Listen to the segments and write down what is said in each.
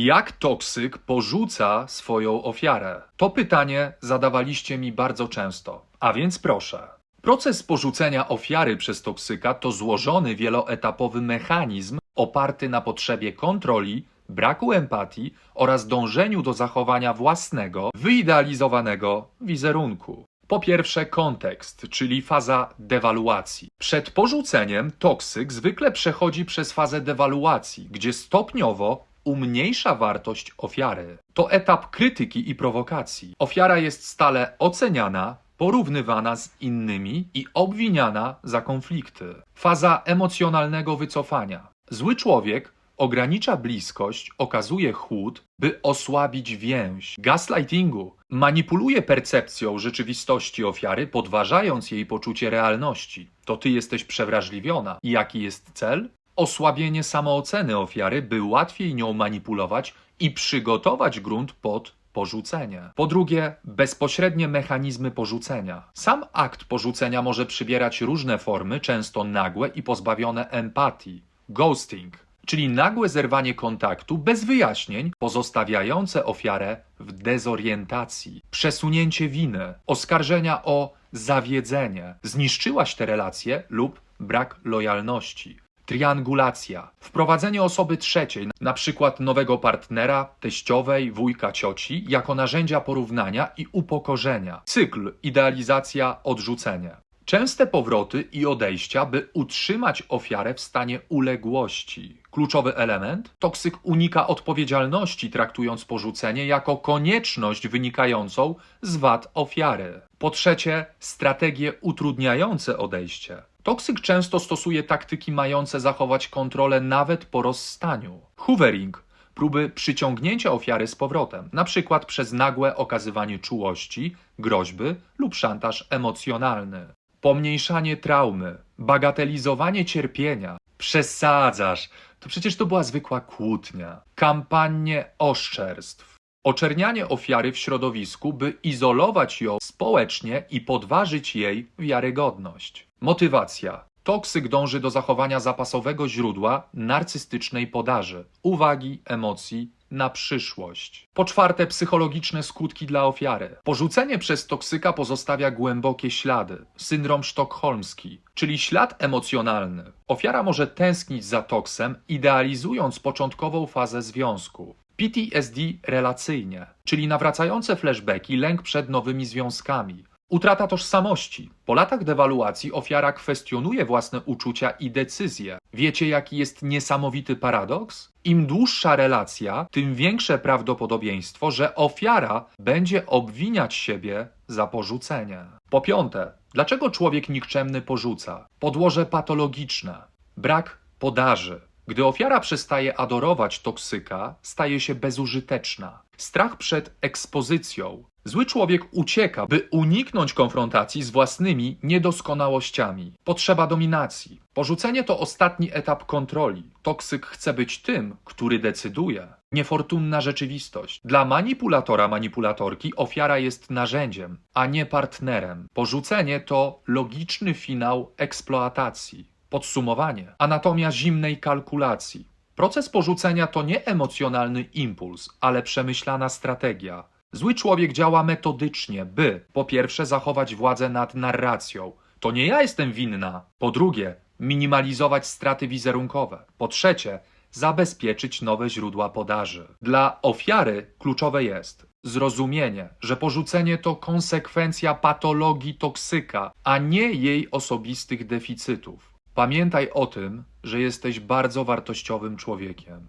Jak toksyk porzuca swoją ofiarę? To pytanie zadawaliście mi bardzo często, a więc proszę. Proces porzucenia ofiary przez toksyka to złożony wieloetapowy mechanizm oparty na potrzebie kontroli, braku empatii oraz dążeniu do zachowania własnego, wyidealizowanego wizerunku. Po pierwsze, kontekst, czyli faza dewaluacji. Przed porzuceniem toksyk zwykle przechodzi przez fazę dewaluacji, gdzie stopniowo umniejsza wartość ofiary. To etap krytyki i prowokacji. Ofiara jest stale oceniana, porównywana z innymi i obwiniana za konflikty. Faza emocjonalnego wycofania. Zły człowiek ogranicza bliskość, okazuje chłód, by osłabić więź. Gaslightingu manipuluje percepcją rzeczywistości ofiary, podważając jej poczucie realności. To ty jesteś przewrażliwiona. I jaki jest cel? Osłabienie samooceny ofiary, by łatwiej nią manipulować i przygotować grunt pod porzucenie. Po drugie, bezpośrednie mechanizmy porzucenia. Sam akt porzucenia może przybierać różne formy, często nagłe i pozbawione empatii. Ghosting, czyli nagłe zerwanie kontaktu bez wyjaśnień, pozostawiające ofiarę w dezorientacji. Przesunięcie winy, oskarżenia o zawiedzenie, zniszczyłaś te relacje lub brak lojalności. Triangulacja. Wprowadzenie osoby trzeciej, przykład nowego partnera, teściowej, wujka, cioci, jako narzędzia porównania i upokorzenia. Cykl idealizacja, odrzucenie. Częste powroty i odejścia, by utrzymać ofiarę w stanie uległości. Kluczowy element? Toksyk unika odpowiedzialności, traktując porzucenie jako konieczność wynikającą z wad ofiary. Po trzecie, strategie utrudniające odejście. Toksyk często stosuje taktyki mające zachować kontrolę nawet po rozstaniu. Hoovering próby przyciągnięcia ofiary z powrotem, przykład przez nagłe okazywanie czułości, groźby lub szantaż emocjonalny. Pomniejszanie traumy, bagatelizowanie cierpienia. Przesadzasz, to przecież to była zwykła kłótnia. Kampanie oszczerstw. Oczernianie ofiary w środowisku, by izolować ją społecznie i podważyć jej wiarygodność. Motywacja. Toksyk dąży do zachowania zapasowego źródła narcystycznej podaży, uwagi, emocji na przyszłość. Po czwarte, psychologiczne skutki dla ofiary. Porzucenie przez toksyka pozostawia głębokie ślady, syndrom sztokholmski, czyli ślad emocjonalny. Ofiara może tęsknić za toksem, idealizując początkową fazę związku. PTSD relacyjnie, czyli nawracające flashbacki, lęk przed nowymi związkami. Utrata tożsamości. Po latach dewaluacji ofiara kwestionuje własne uczucia i decyzje. Wiecie, jaki jest niesamowity paradoks? Im dłuższa relacja, tym większe prawdopodobieństwo, że ofiara będzie obwiniać siebie za porzucenie. Po piąte, dlaczego człowiek nikczemny porzuca? Podłoże patologiczne, brak podaży. Gdy ofiara przestaje adorować toksyka, staje się bezużyteczna. Strach przed ekspozycją. Zły człowiek ucieka, by uniknąć konfrontacji z własnymi niedoskonałościami. Potrzeba dominacji. Porzucenie to ostatni etap kontroli. Toksyk chce być tym, który decyduje. Niefortunna rzeczywistość. Dla manipulatora, manipulatorki ofiara jest narzędziem, a nie partnerem. Porzucenie to logiczny finał eksploatacji. Podsumowanie. Anatomia zimnej kalkulacji. Proces porzucenia to nie emocjonalny impuls, ale przemyślana strategia. Zły człowiek działa metodycznie, by po pierwsze zachować władzę nad narracją. To nie ja jestem winna. Po drugie, minimalizować straty wizerunkowe. Po trzecie, zabezpieczyć nowe źródła podaży. Dla ofiary kluczowe jest zrozumienie, że porzucenie to konsekwencja patologii toksyka, a nie jej osobistych deficytów. Pamiętaj o tym, że jesteś bardzo wartościowym człowiekiem.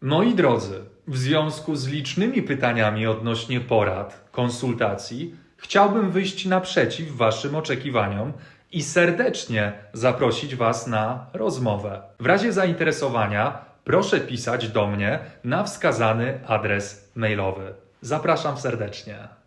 Moi drodzy, w związku z licznymi pytaniami odnośnie porad, konsultacji, chciałbym wyjść naprzeciw Waszym oczekiwaniom i serdecznie zaprosić Was na rozmowę. W razie zainteresowania proszę pisać do mnie na wskazany adres mailowy. Zapraszam serdecznie.